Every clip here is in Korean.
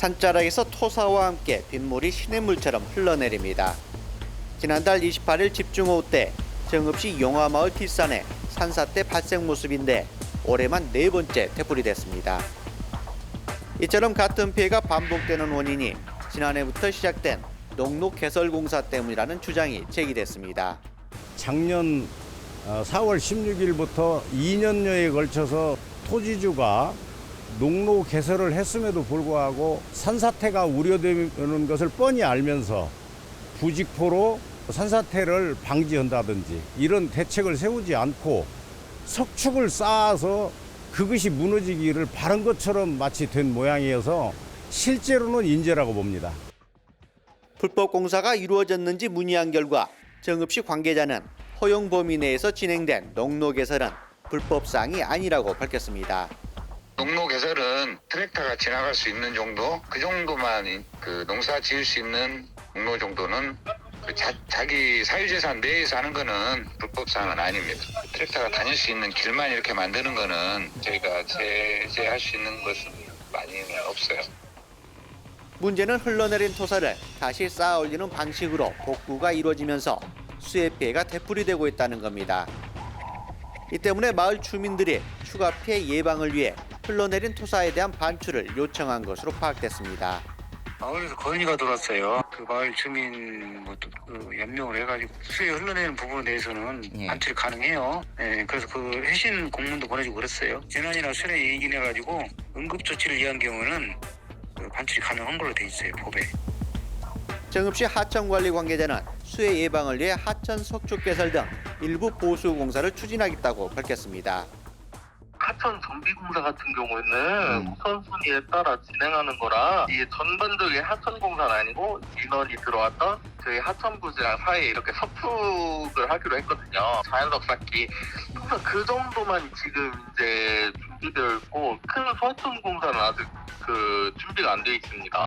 산자락에서 토사와 함께 빗물이 시냇물처럼 흘러내립니다. 지난달 28일 집중호우 때 정읍시 용화마을 뒷산에 산사태 발생 모습인데 올해만 네 번째 되풀이 됐습니다. 이처럼 같은 피해가 반복되는 원인이 지난해부터 시작된 농로 개설 공사 때문이라는 주장이 제기됐습니다. 작년 어, 4월 16일부터 2년여에 걸쳐서 토지주가 농로 개설을 했음에도 불구하고 산사태가 우려되는 것을 뻔히 알면서 부직포로 산사태를 방지한다든지 이런 대책을 세우지 않고 석축을 쌓아서 그것이 무너지기를 바란 것처럼 마치 된 모양이어서 실제로는 인재라고 봅니다. 불법 공사가 이루어졌는지 문의한 결과 정읍시 관계자는 허용 범위 내에서 진행된 농로 개설은 불법 사항이 아니라고 밝혔습니다. 농로 개설은 트랙터가 지나갈 수 있는 정도 그 정도만 이- 그 농사 지을 수 있는 농로 정도는 그 자, 자기 사유재산 내에서 하는 거는 불법 사항은 아닙니다. 트랙터가 다닐 수 있는 길만 이렇게 만드는 거는 저희가 제재할 수 있는 것은 많이는 없어요. 문제는 흘러내린 토사를 다시 쌓아 올리는 방식으로 복구가 이루어지면서 수해 피해가 되풀이되고 있다는 겁니다. 이 때문에 마을 주민들이 추가 피해 예방을 위해 흘러내린 토사에 대한 반출을 요청한 것으로 파악됐습니다. 마을에서 건의가 들어왔어요. 그 마을 주민 뭐, 또, 그 연명을 해가지고 수해 흘러내는 부분에 대해서는 예. 반출이 가능해요. 예, 그래서 그 회신 공문도 보내주고 그랬어요. 재난이나 수해 예gin해가지고 응급 조치를 위한 경우는 그 반출이 가능한 걸로 돼 있어요 법에. 정읍시 하천관리 관계자는 수해 예방을 위해 하천 석축 개설 등 일부 보수 공사를 추진하겠다고 밝혔습니다. 하천 정비공사 같은 경우에는 우선순위에 따라 진행하는 거라 이게 전반적인 하천 공사는 아니고 인원이 들어왔던 저희 하천부지랑 사이에 이렇게 석축을 하기로 했거든요. 자연석 쌓기. 항상 그 정도만 지금 이제 준비되어 있고 큰 소하천 공사는 아직 그 준비가 안 되어 있습니다.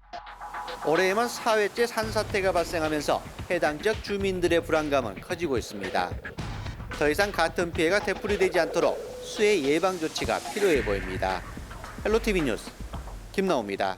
올해에만 4회째 산사태가 발생하면서 해당 지역 주민들의 불안감은 커지고 있습니다. 더 이상 같은 피해가 되풀이되지 않도록 수해 예방 조치가 필요해 보입니다. 헬로티비 뉴스 김나옵니다.